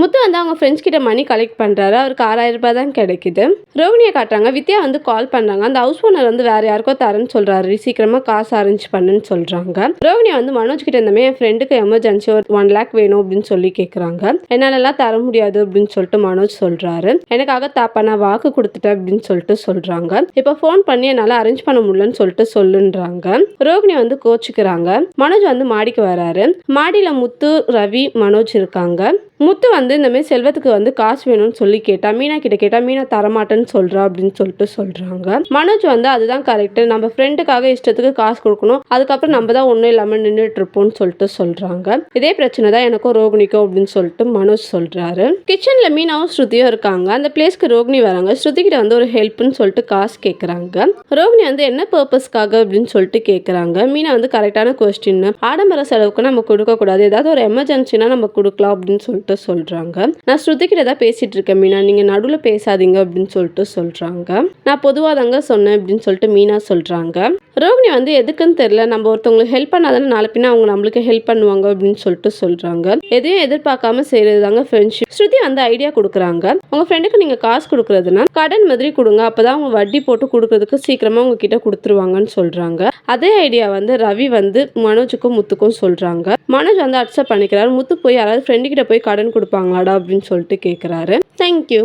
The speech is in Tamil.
முத்து வந்து அவங்க ஃப்ரெண்ட்ஸ் கிட்ட மணி கலெக்ட் பண்ணுறாரு அவருக்கு ஆறாயிரம் ரூபாய் தான் கிடைக்குது. ரோகிணியை காட்டுறாங்க. வித்யா வந்து கால் பண்ணுறாங்க அந்த ஹவுஸ் ஓனர் வந்து வேற யாருக்கோ தரேன்னு சொல்கிறாரு சீக்கிரமாக காசு அரேஞ்ச் பண்ணுன்னு சொல்கிறாங்க ரோகிணியை வந்து மனோஜ் கிட்ட இருந்தமே என் ஃப்ரெண்டுக்கு எமர்ஜென்சி ஒரு ஒன் லேக் வேணும் அப்படின்னு சொல்லி கேட்குறாங்க என்னாலலாம் தர முடியாது அப்படின்னு சொல்லிட்டு மனோஜ் சொல்கிறாரு எனக்காக தாப்பா நான் வாக்கு கொடுத்துட்டேன் அப்படின்னு சொல்லிட்டு சொல்கிறாங்க இப்போ ஃபோன் பண்ணி என்னால் அரேஞ்ச் பண்ண முடியலன்னு சொல்லிட்டு சொல்லுன்றாங்க. ரோகிணி வந்து கோச்சுக்கிறாங்க. மனோஜ் வந்து மாடிக்கு வராரு. மாடியில் முத்து ரவி மனோஜ் இருக்காங்க. முத்து வந்து வந்து இந்தமாரி செல்வத்துக்கு வந்து காசு வேணும்னு சொல்லி கேட்டா மீனா கிட்ட கேட்டா மீனா தரமாட்டேன்னு சொல்றா அப்படின்னு சொல்லிட்டு சொல்றாங்க. மனோஜ் வந்து அதுதான் கரெக்ட் நம்ம ஃப்ரெண்டுக்காக இஷ்டத்துக்கு காசு கொடுக்கணும். அதுக்கப்புறம் நம்ம தான் ஒன்றும் இல்லாமல் நின்றுட்டு இருப்போம்னு சொல்லிட்டு சொல்றாங்க. இதே பிரச்சனை தான் எனக்கும் ரோகிணிக்கும் அப்படின்னு சொல்லிட்டு மனோஜ் சொல்றாரு. கிச்சன்ல மீனாவும் ஸ்ருதியும் இருக்காங்க. அந்த பிளேஸ்க்கு ரோகிணி வராங்க. ஸ்ருதி கிட்ட வந்து ஒரு ஹெல்ப்னு சொல்லிட்டு காசு கேட்குறாங்க ரோகிணி வந்து என்ன பர்பஸ்க்காக அப்படின்னு சொல்லிட்டு கேட்குறாங்க மீனா வந்து கரெக்டான கொஸ்டின் ஆடம்பர செலவுக்கு நம்ம கொடுக்கக்கூடாது. ஏதாவது ஒரு எமர்ஜென்சினா நம்ம கொடுக்கலாம் அப்படின்னு சொல்லிட்டு சொல்கிறாங்க நான் ஸ்ருதி கிட்ட தான் பேசிட்டு இருக்கேன் மீனா. நீங்கள் நடுவில் பேசாதீங்க அப்படின்னு சொல்லிட்டு சொல்கிறாங்க நான் பொதுவாக தாங்க சொன்னேன் அப்படின்னு சொல்லிட்டு மீனா சொல்கிறாங்க ரோகிணி வந்து எதுக்குன்னு தெரியல. நம்ம ஒருத்தவங்களுக்கு ஹெல்ப் பண்ணாதானே நாளை பின்னா அவங்க நம்மளுக்கு ஹெல்ப் பண்ணுவாங்க அப்படின்னு சொல்லிட்டு சொல்கிறாங்க எதையும் எதிர்பார்க்காம செய்கிறது தாங்க ஃப்ரெண்ட்ஷிப் ஸ்ருதி வந்து ஐடியா கொடுக்குறாங்க. உங்கள் ஃப்ரெண்டுக்கு நீங்கள் காசு கொடுக்குறதுனா கடன் மாதிரி கொடுங்க. அப்போ தான் அவங்க வட்டி போட்டு கொடுக்கறதுக்கு சீக்கிரமாக உங்ககிட்ட கொடுத்துருவாங்கன்னு சொல்கிறாங்க அதே ஐடியா வந்து ரவி வந்து மனோஜுக்கும் முத்துக்கும் சொல்கிறாங்க மனோஜ் வந்து அக்செப்ட் பண்ணிக்கிறாரு. முத்து போய் யாராவது ஃப்ரெண்டு கிட்ட போய் கடன் கொடுப்பாங்களாடா அப்படின்னு சொல்லிட்டு கேட்குறாரு தேங்க்யூ